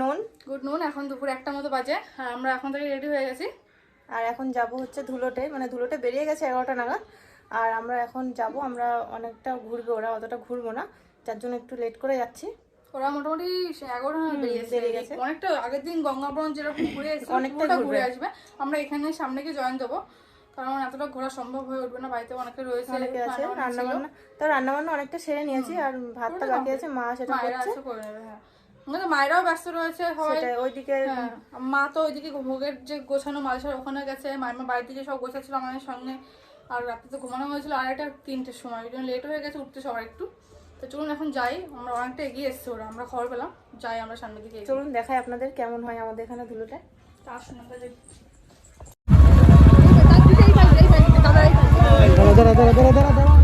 নুন। গুড নুন এখন দুপুর একটা মতো বাজে। আর আমরা এখন থেকে রেডি হয়ে গেছি। আর এখন যাব হচ্ছে ধুলোটে মানে ধুলোটে বেরিয়ে গেছে এগারোটা নাগাদ। আর আমরা এখন যাব আমরা অনেকটা ঘুরবো ওরা অতটা ঘুরবো না যার জন্য একটু লেট করে যাচ্ছি। ওরা মোটামুটি এগারোটা বেরিয়ে গেছে। অনেকটা আগের দিন গঙ্গাবরণ যেরকম ঘুরে অনেকটা ঘুরে আসবে। আমরা এখানে সামনে গিয়ে জয়েন দেবো। কারণ এতটা ঘোরা সম্ভব হয়ে উঠবে না বাড়িতে অনেকে রয়েছে অনেকে আছে রান্না বান্না রান্না তো রান্না বান্না অনেকটা সেরে নিয়েছি আর ভাতটা বাকি আছে মা সেটা করছে। হ্যাঁ আমাদের মায়েরাও ব্যস্ত রয়েছে সেটা ওইদিকে হ্যাঁ, মা তো ওইদিকে ভোগের যে গোছানো মালসার ওখানে গেছে মাইমা বাড়িতে যে সব গোছাচ্ছিল আমাদের সঙ্গে আর রাতে তো ঘুমানো হয়েছিল আর একটা তিনটের সময় ওই জন্য লেট হয়ে গেছে উঠতে সবার একটু। তো চলুন এখন যাই আমরা অনেকটা এগিয়ে এসছি ওরা আমরা খবর পেলাম যাই আমরা সামনের দিকে চলুন দেখাই আপনাদের কেমন হয় আমাদের এখানে ধুলোটা। তা আসুন আমরা যাই। রাধে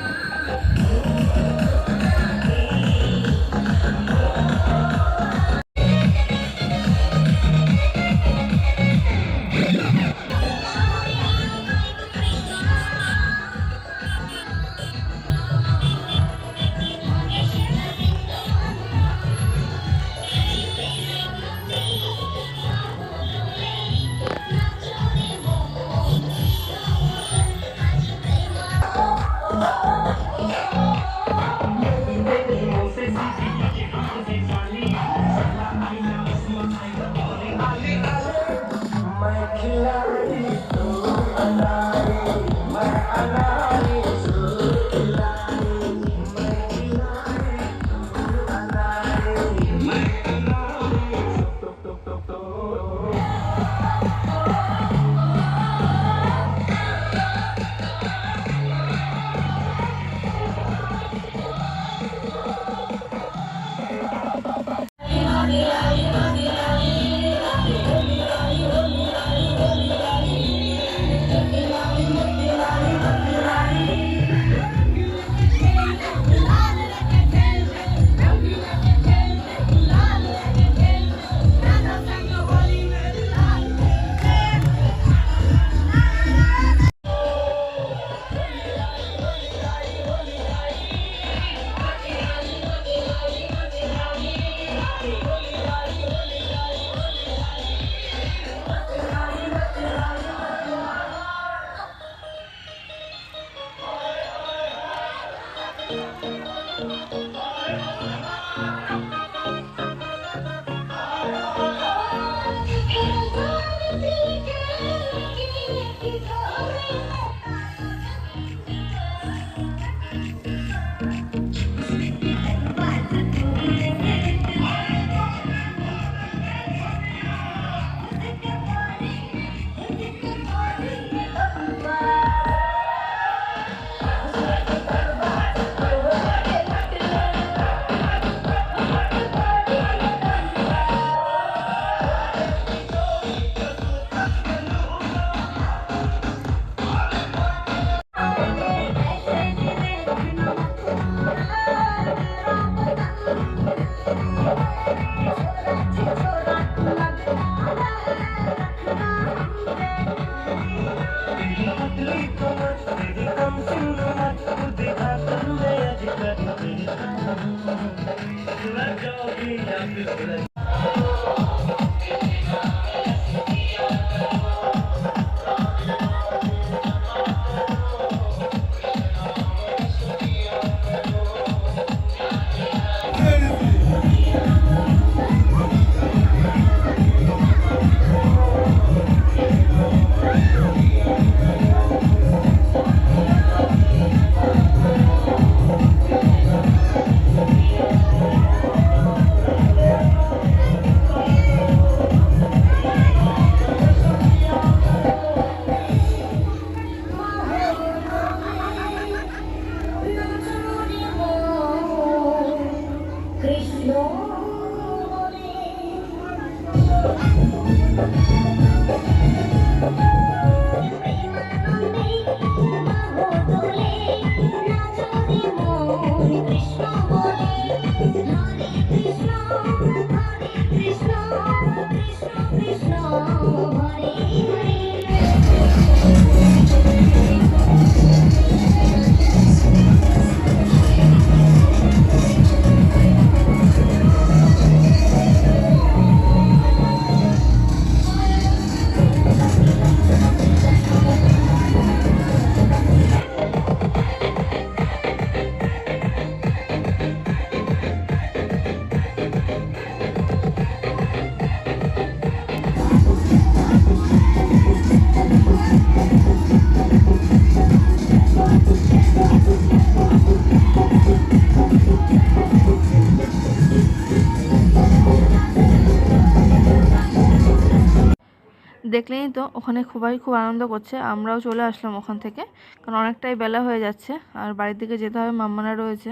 দেখলেই তো ওখানে খুবই খুব আনন্দ করছে, আমরাও চলে আসলাম ওখান থেকে। কারণ অনেকটাই বেলা হয়ে যাচ্ছে, আর বাড়ির দিকে যেতে হবে মাম্মানা রয়েছে।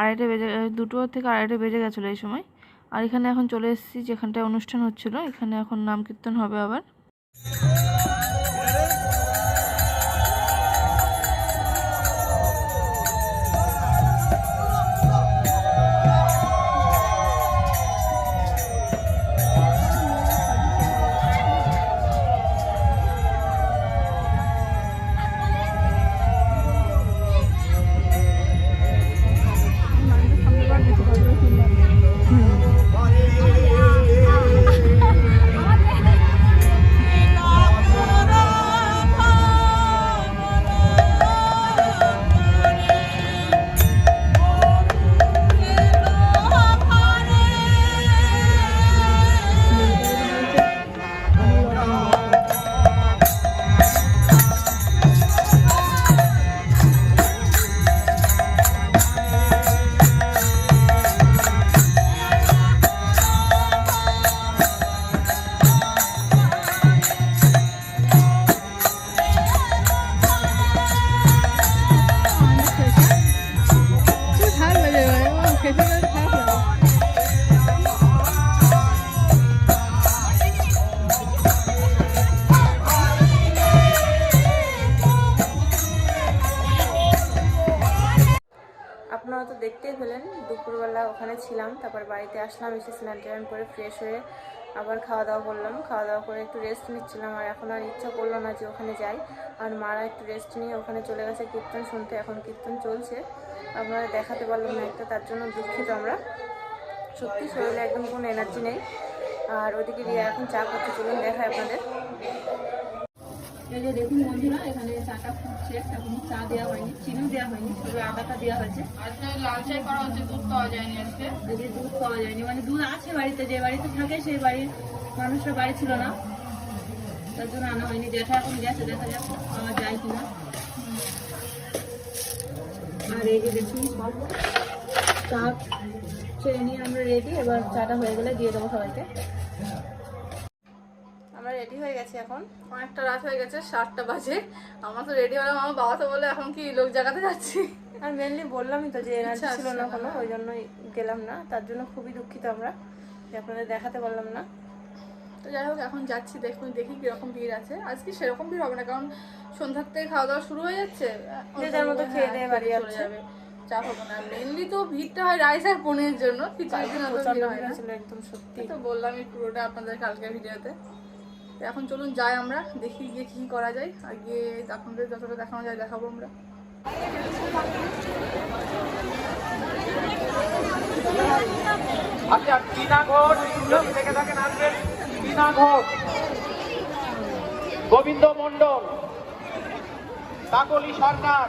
আড়াইটে বেজে দুটো থেকে আড়াইটে বেজে গেছিল এই সময়। আর এখানে এখন চলে এসেছি, যেখানটায় অনুষ্ঠান হচ্ছিল, এখানে এখন নাম কীর্তন হবে আবার। আপনারা তো দেখতেই পেলেন, দুপুরবেলা ওখানে ছিলাম, তারপর বাড়িতে আসলাম, এসে স্নান টান করে ফ্রেশ হয়ে আবার খাওয়া দাওয়া করলাম। খাওয়া দাওয়া করে একটু রেস্ট নিচ্ছিলাম, আর এখন আর ইচ্ছা করল না যে ওখানে যাই। আর মারা একটু রেস্ট নিয়ে ওখানে চলে গেছে কীর্তন শুনতে, এখন কীর্তন চলছে। আপনারা দেখাতে পারলাম না একটা, তার জন্য দুঃখিত আমরা। সত্যি শরীরে একদম কোনো এনার্জি নেই। আর ওদিকে রিয়া এখন চা করতে, চলুন দেখায় আপনাদের। এই যে দেখুন বন্ধুরা এখানে চাটা ফুটছে এখনও চা দেওয়া হয়নি চিনিও দেওয়া হয়নি শুধু আদাটা দেওয়া হয়েছে। আজকে লাল চাই করা হচ্ছে দুধ পাওয়া যায়নি আজকে। দুধ পাওয়া যায়নি মানে দুধ আছে বাড়িতে যে বাড়িতে থাকে সেই বাড়ির মানুষের বাড়ি ছিল না। তার জন্য আনা হয়নি দেখা এখন গেছে দেখা যাক পাওয়া যায় কিনা। আর এই যে দেখুন সব চা চেয়ে নিয়ে আমরা রেডি এবার চাটা হয়ে গেলে দিয়ে দেবো সবাইকে। রেডি হয়ে গেছে এখন। অনেকটা রাত হয়ে গেছে সাতটা বাজে। আমার তো রেডি হলাম আমার বাবা তো বলে এখন কি লোক জায়গাতে যাচ্ছি? আর মেনলি বললামই তো যে এনার্জি ছিল না। কোনো ওই জন্যই গেলাম না। তার জন্য খুবই দুঃখিত আমরা যে আপনাদের দেখাতে পারলাম না। তো যাই হোক এখন যাচ্ছি দেখুন দেখি কীরকম ভিড় আছে। আজকে সেরকম ভিড় হবে না কারণ সন্ধ্যার থেকে খাওয়া দাওয়া শুরু হয়ে যাচ্ছে। যে যার মতো খেয়ে দিয়ে বাড়ি যাবে। চাপ হবে না। মেনলি তো ভিড়টা হয় রাইস আর পনিরের জন্য খিচুড়ির জন্য হয় একদম সত্যি। তো বললামই পুরোটা আপনাদের কালকের ভিডিওতে। তো এখন চলুন যাই আমরা দেখি গিয়ে কী করা যায়। আর গিয়ে আপনাদের যতটা দেখানো যায় দেখাবো আমরা। আচ্ছা টিনা ঘোষ যদি থেকে থাকেন আসবেন। টিনা ঘোষ গোবিন্দ মন্ডল কাকলি সরকার।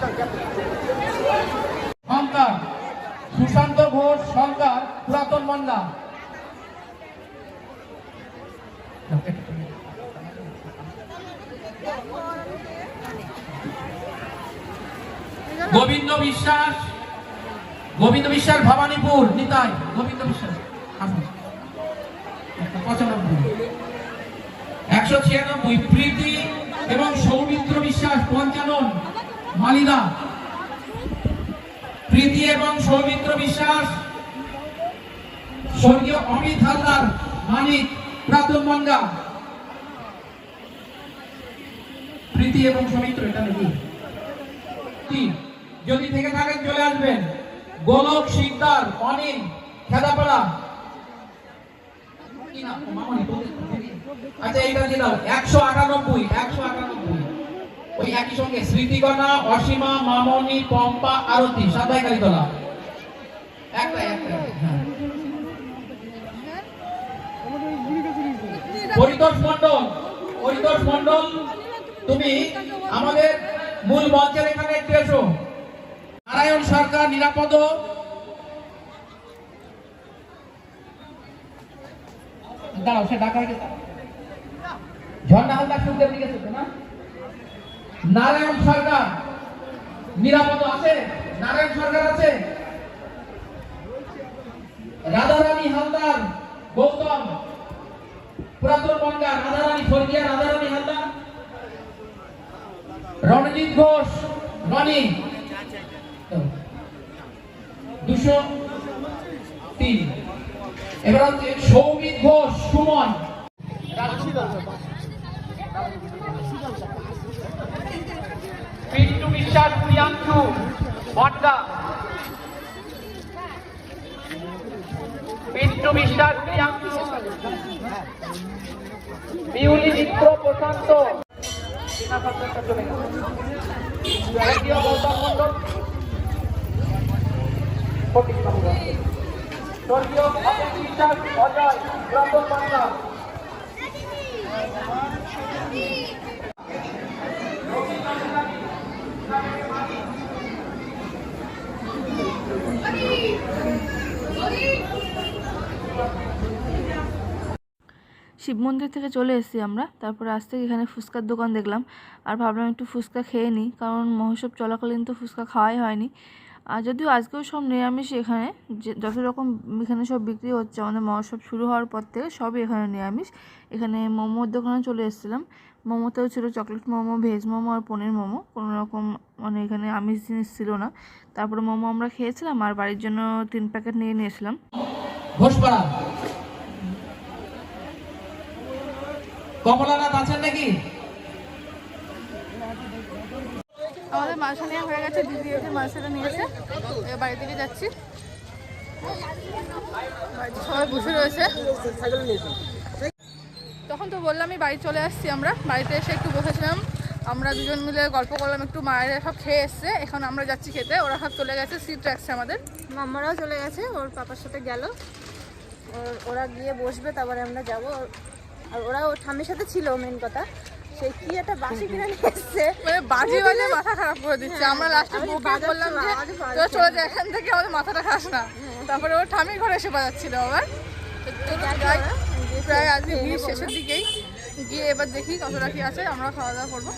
সরকার সুশান্ত ঘোষ সরকার পুরাতন মন্দা গোবিন্দ বিশ্বাস গোবিন্দ বিশ্বাস ভবানীপুর, নিতাই, গোবিন্দ বিশ্বাস একশো ছিয়ানব্বই, প্রীতি এবং সৌমিত্র বিশ্বাস, পঞ্চানন, মালিদা। প্রীতি এবং সৌমিত্র বিশ্বাস, স্বর্গীয় অমিত হালদার, মানিক প্রাতন মন্দা প্রীতি এবং সৌমিত্র, এটা নাকি? যদি থেকে থাকেন, চলে আসবেন। গোলক শিকদার, অনিল, খেদাপাড়া। কি? আচ্ছা এইটা দিয়ে দাও একশো আটানব্বই একশো আটানব্বই। ওই একই সঙ্গে স্মৃতিকণা অসীমা মামনি পম্পা, আরতি, সাদাই কালীতলা একটা একটা হ্যাঁ পরিতোষ মন্ডল পরিতোষ মন্ডল তুমি আমাদের মূল মঞ্চের এখানে একটু এসো। নারায়ণ সরকার, নিরাপদ। দাঁড়াও, সে গেছে ঝর্ণা হালদার সুখদেব দিকে না? নারায়ণ সরকার। নিরাপদ আছে? নারায়ণ সরকার আছে? রাধারানী হালদার, গৌতম। পুরাতন বনগা, রাধারানী স্বর্গীয় রাধারানী হালদার। রণজিৎ ঘোষ, রনি। দুশো তিন। এবার হচ্ছে সৌমিত ঘোষ, সুমন। পিন্টু বিশ্বাস প্রিয়াংশু ভট্টা পিন্টু বিশ্বাস প্রিয়াংশু মিত্র প্রশান্ত। স্বর্গীয় অজয় বাংলা। শিব মন্দির থেকে চলে এসেছি আমরা। তারপরে আসতে এখানে ফুচকার দোকান দেখলাম। আর ভাবলাম একটু ফুচকা খেয়ে নিই, কারণ মহোৎসব চলাকালীন তো ফুচকা খাওয়াই হয়নি। আর যদিও আজকেও সব নিরামিষ এখানে, যে যত রকম এখানে সব বিক্রি হচ্ছে, আমাদের মহোৎসব শুরু হওয়ার পর থেকে সবই এখানে নিরামিষ। এখানে মোমোর দোকানে চলে এসেছিলাম। মোমোতেও ছিল চকলেট মোমো, ভেজ মোমো আর পনির মোমো। কোনো রকম মানে এখানে আমিষ জিনিস ছিল না। তারপরে মোমো আমরা খেয়েছিলাম আর বাড়ির জন্য তিন প্যাকেট নিয়ে নিয়েছিলাম কমলানাথ আছেন নাকি? আমাদের মালসা নেওয়া হয়ে গেছে দিদি এসে মালসাটা নিয়েছে। এবার বাড়ি থেকে যাচ্ছি। সবাই বসে রয়েছে। তখন তো বললামই বাড়ি চলে আসছি আমরা। বাড়িতে এসে একটু বসেছিলাম। আমরা দুজন মিলে গল্প করলাম একটু মায়েরা সব খেয়ে এসছে। এখন আমরা যাচ্ছি খেতে। ওরা সব চলে গেছে সিট রাখছে আমাদের। মাম্মারাও চলে গেছে ওর পাপার সাথে গেল। ওর ওরা গিয়ে বসবে তারপরে আমরা যাব। আর ওরা ওর ঠাম্মির সাথে ছিল মেন কথা। সে কি একটা বাসি কিনে নিয়ে এসছে। মানে বাজে বাজে মাথা খারাপ করে দিচ্ছে। আমরা লাস্টে বললাম যে তোরা চলে যা এখান থেকে আমাদের মাথাটা খাস না। তারপরে ওর ঠামির ঘরে এসে বাজাচ্ছিল আবার। প্রায় আজকে ভিড় শেষের দিকেই। গিয়ে এবার দেখি কতটা কি আছে আমরা খাওয়া দাওয়া করব।